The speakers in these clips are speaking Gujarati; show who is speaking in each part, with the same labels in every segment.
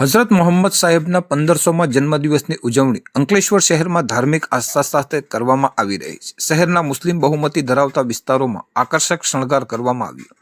Speaker 1: હઝરત મોહમ્મદ સાહેબના પંદરસોમાં જન્મદિવસની ઉજવણી અંકલેશ્વર શહેરમાં ધાર્મિક આસ્થા સાથે કરવામાં આવી રહી છે. શહેરના મુસ્લિમ બહુમતી ધરાવતા વિસ્તારોમાં આકર્ષક શણગાર કરવામાં આવ્યો.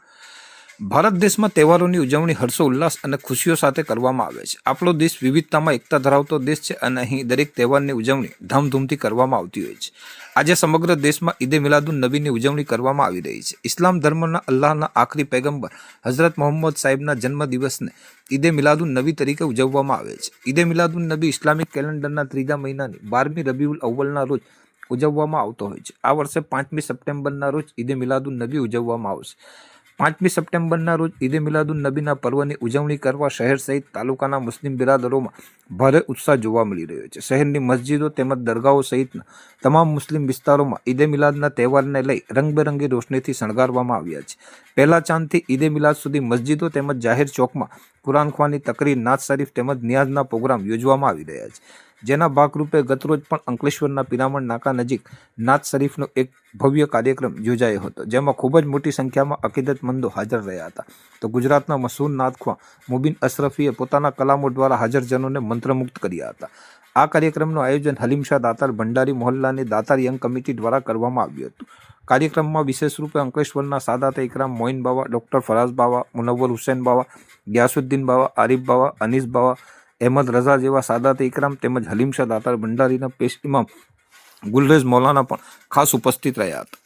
Speaker 1: ભારત દેશમાં તહેવારોની ઉજવણી, હર્ષો, ઉલ્લાસ અને ખુશીઓ સાથે કરવામાં આવે છે. આપણો દેશ વિવિધતામાં એકતા ધરાવતો દેશ છે અને અહીં દરેક તહેવારની ઉજવણી ધામધૂમથી કરવામાં આવતી હોય છે. આજે સમગ્ર દેશમાં ઈદે મિલાદુન નબીની ઉજવણી કરવામાં આવી રહી છે. ઇસ્લામ ધર્મના અલ્લાહના આખરી પૈગંબર હઝરત મોહમ્મદ સાહેબના જન્મદિવસને ઈદે મિલાદુન નબી તરીકે ઉજવવામાં આવે છે. ઈદે મિલાદુન નબી ઇસ્લામિક કેલેન્ડરના ત્રીજા મહિનાની બારમી રબીઉલ અવ્વલના રોજ ઉજવવામાં આવતો હોય છે. આ વર્ષે પાંચમી સપ્ટેમ્બરના રોજ ઈદે મિલાદુન નબી ઉજવવામાં આવશે. પાંચમી સપ્ટેમ્બરના રોજ ઈદે મિલાદુન નબીના પર્વની ઉજવણી કરવા શહેર સહિત તાલુકાના મુસ્લિમ બિરાદરોમાં ભારે ઉત્સાહ જોવા મળી રહ્યો છે. શહેરની મસ્જિદો તેમજ દરગાહો સહિતના તમામ મુસ્લિમ વિસ્તારોમાં ઈદે મિલાદના તહેવારને લઈ રંગબેરંગી રોશનીથી શણગારવામાં આવ્યા છે. પહેલા ચાંદથી ઈદે મિલાદ સુધી મસ્જિદો તેમજ જાહેર ચોકમાં કુરાન ખવાની તકરીર નાત શરીફ તેમજ નિયાઝના પ્રોગ્રામ યોજવામાં આવી રહ્યા છે. જેના ભાગરૂપે ગતરોજ પણ અંકલેશ્વરના પિરામણ નાકા નજીક નાત શરીફનો એક ભવ્ય કાર્યક્રમ યોજાયો હતો, જેમાં ખૂબ જ મોટી સંખ્યામાં અકીદતમંદો હાજર રહ્યા હતા. તો ગુજરાતના મશહૂર નાદખ્વા મુબીન અશરફીએ પોતાના કલામો દ્વારા હાજરજનોને મંત્રમુગ્ધ કર્યા હતા. આ કાર્યક્રમનું આયોજન હલીમશાહ દાતાર ભંડારી મોહલ્લાની દાતાર યંગ કમિટી દ્વારા કરવામાં આવ્યું હતું. કાર્યક્રમમાં વિશેષ રૂપે અંકલેશ્વરના સાદાત ઇકરામ, મોઇન બાવા, ડૉક્ટર ફરાઝ બાવા, મુનવ્વર હુસૈન બાવા, ગ્યાસુદ્દીન બાવા, આરિફ બાવા, અનીસ બાવા અહેમદ રઝા જેવા સાદાત ઇકરામ તેમજ હલીમશાહ દાતાર ભંડારીના પેશ ઇમામ ગુલરેઝ મૌલાના પણ ખાસ ઉપસ્થિત રહ્યા હતા.